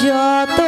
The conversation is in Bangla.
যত